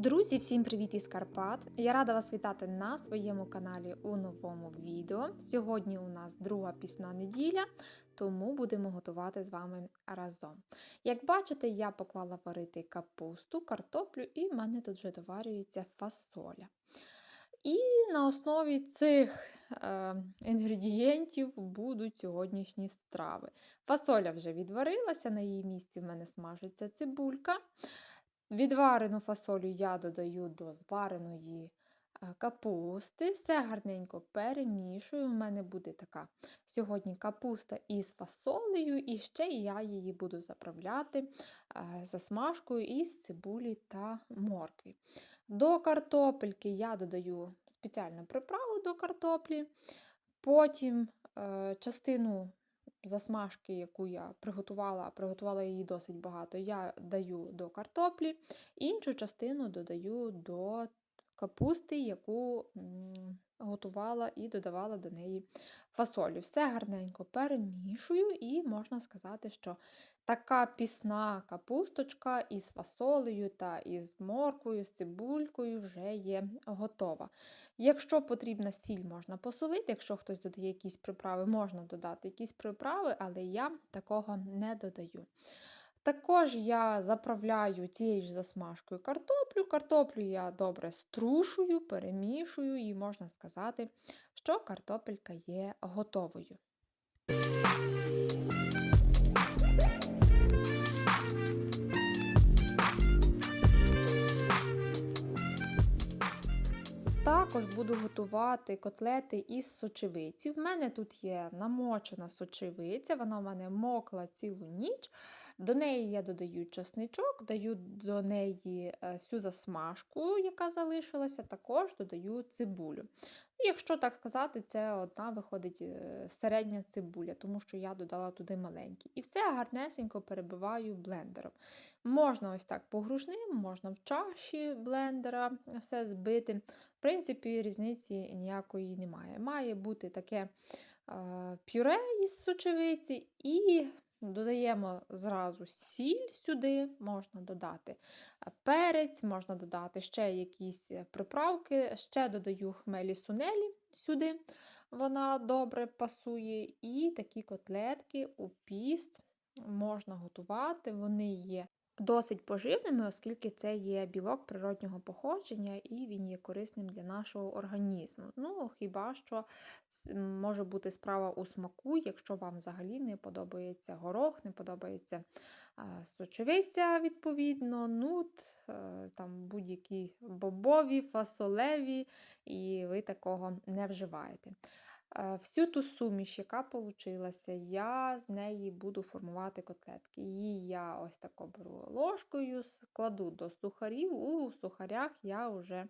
Друзі, всім привіт із Карпат! Я рада вас вітати на своєму каналі у новому відео. Сьогодні у нас друга пісна неділя, тому будемо готувати з вами разом. Як бачите, я поклала варити капусту, картоплю, і в мене тут вже доварюється фасоля. І на основі цих е, інгредієнтів будуть сьогоднішні страви. Фасоля вже відварилася, на її місці в мене смажиться цибулька. Відварену фасолю я додаю до звареної е, капусти. Все гарненько перемішую. У мене буде така сьогодні капуста із фасолею, і ще я її буду заправляти е, засмажкою із цибулі та моркві. До картопельки я додаю спеціальну приправу до картоплі, потім е, частину засмажки, яку я приготувала, приготувала її досить багато, я даю до картоплі, іншу частину додаю до капусти, яку готувала і додавала до неї фасолю. Все гарненько перемішую, і можна сказати, що така пісна капусточка із фасолею та із морквою, з цибулькою вже є готова. Якщо потрібна сіль, можна посолити, якщо хтось додає якісь приправи, можна додати якісь приправи, але я такого не додаю. Також я заправляю тією ж засмажкою картоплю. Картоплю я добре струшую, перемішую, і можна сказати, що картопелька є готовою. Також буду готувати котлети із сочевиці. В мене тут є намочена сочевиця, вона в мене мокла цілу ніч. До неї я додаю чесничок, даю до неї е, всю засмажку, яка залишилася, також додаю цибулю. Якщо так сказати, це одна виходить е, середня цибуля, тому що я додала туди маленькі. І все гарнесенько перебиваю блендером. Можна ось так погружним, можна в чаші блендера все збити. В принципі, різниці ніякої немає. Має бути таке е, пюре із сочевиці і Додаємо зразу сіль сюди, можна додати е, перець, можна додати ще якісь е, приправки, ще додаю хмелі сунелі сюди, вона добре пасує. І такі котлетки у піст можна готувати, вони є досить поживними, оскільки це є білок природнього походження і він є корисним для нашого організму. Ну, хіба що може бути справа у смаку, якщо вам взагалі не подобається горох, не подобається сочевиця, відповідно, нут, е, там будь-які бобові, фасолеві, і ви такого не вживаєте. Е, всю ту суміш, яка получилася, я з неї буду формувати котлетки. Її я ось так беру ложкою, кладу до сухарів. У сухарях я вже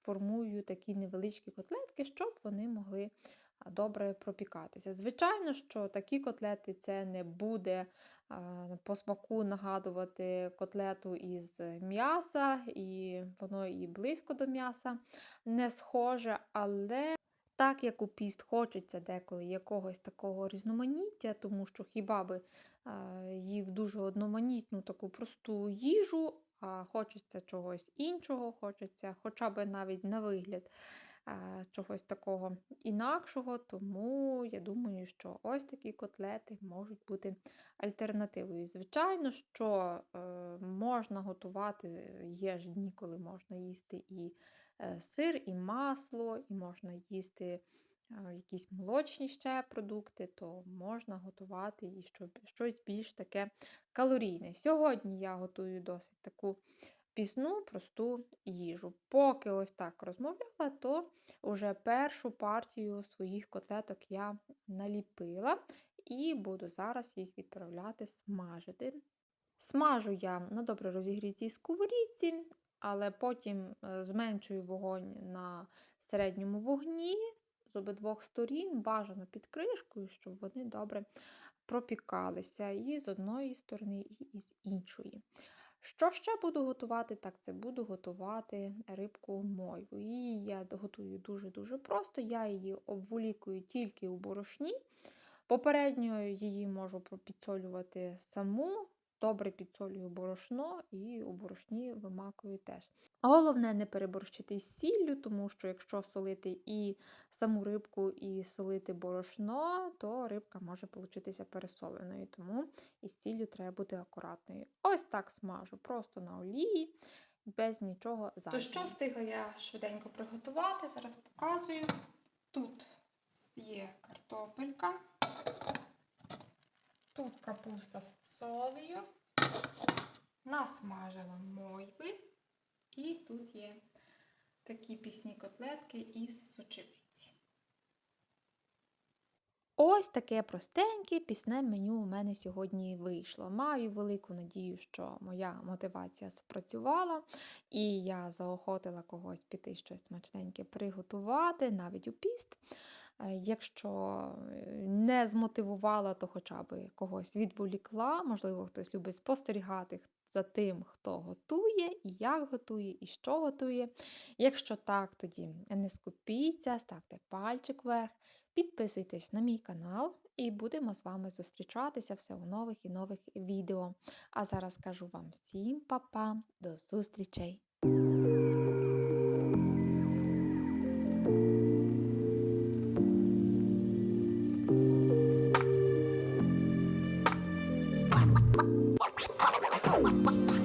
формую такі невеличкі котлетки, щоб вони могли добре пропікатися. Звичайно, що такі котлети це не буде по смаку нагадувати котлету із м'яса, і воно і близько до м'яса не схоже, але. Так як у піст хочеться деколи якогось такого різноманіття, тому що хіба би їв дуже одноманітну таку просту їжу, а хочеться чогось іншого, хочеться хоча б навіть на вигляд чогось такого інакшого. Тому я думаю, що ось такі котлети можуть бути альтернативою. Звичайно, що е, можна готувати, є ж дні, коли можна їсти і е, сир, і масло, і можна їсти. Якісь молочні ще продукти, то можна готувати і щось більш таке калорійне. Сьогодні я готую досить таку пісну просту їжу. Поки ось так розмовляла, то вже першу партію своїх котлеток я наліпила і буду зараз їх відправляти смажити. Смажу я на добре розігрітій сковорідці, але потім е, зменшую вогонь на середньому вогні з обидвох сторін, бажано під кришкою, щоб вони добре пропікалися і з одної сторони, і з іншої. Що ще буду готувати? Так, це буду готувати рибку мойву. Її я готую дуже-дуже просто. Я її обволікую тільки у борошні. Попередньо її можу підсолювати саму, добре підсолюю борошно і у борошні вимакую теж. Головне не переборщити з сіллю, тому що якщо солити і саму рибку, і солити борошно, то рибка може получитися пересоленою. Тому із сіллю треба бути акуратною. Ось так смажу, просто на олії, без нічого зайвого. То що встигла я швиденько приготувати, зараз показую. Тут є картопелька, тут капуста з фасолею, насмажила мойви, і тут є такі пісні котлетки із сочевиці. Ось таке простеньке пісне меню у мене сьогодні вийшло. Маю велику надію, що моя мотивація спрацювала, і я заохотила когось піти щось смачненьке приготувати, навіть у піст. Якщо е, не змотивувала, то хоча б когось відволікла. Можливо, хтось любить спостерігати за тим, хто готує, і як готує, і що готує. Якщо так, тоді не скупіться, ставте пальчик вверх. Підписуйтесь на мій канал і будемо з вами зустрічатися все у нових і нових відео. А зараз кажу вам всім па-па, до зустрічей! Ha ha ha!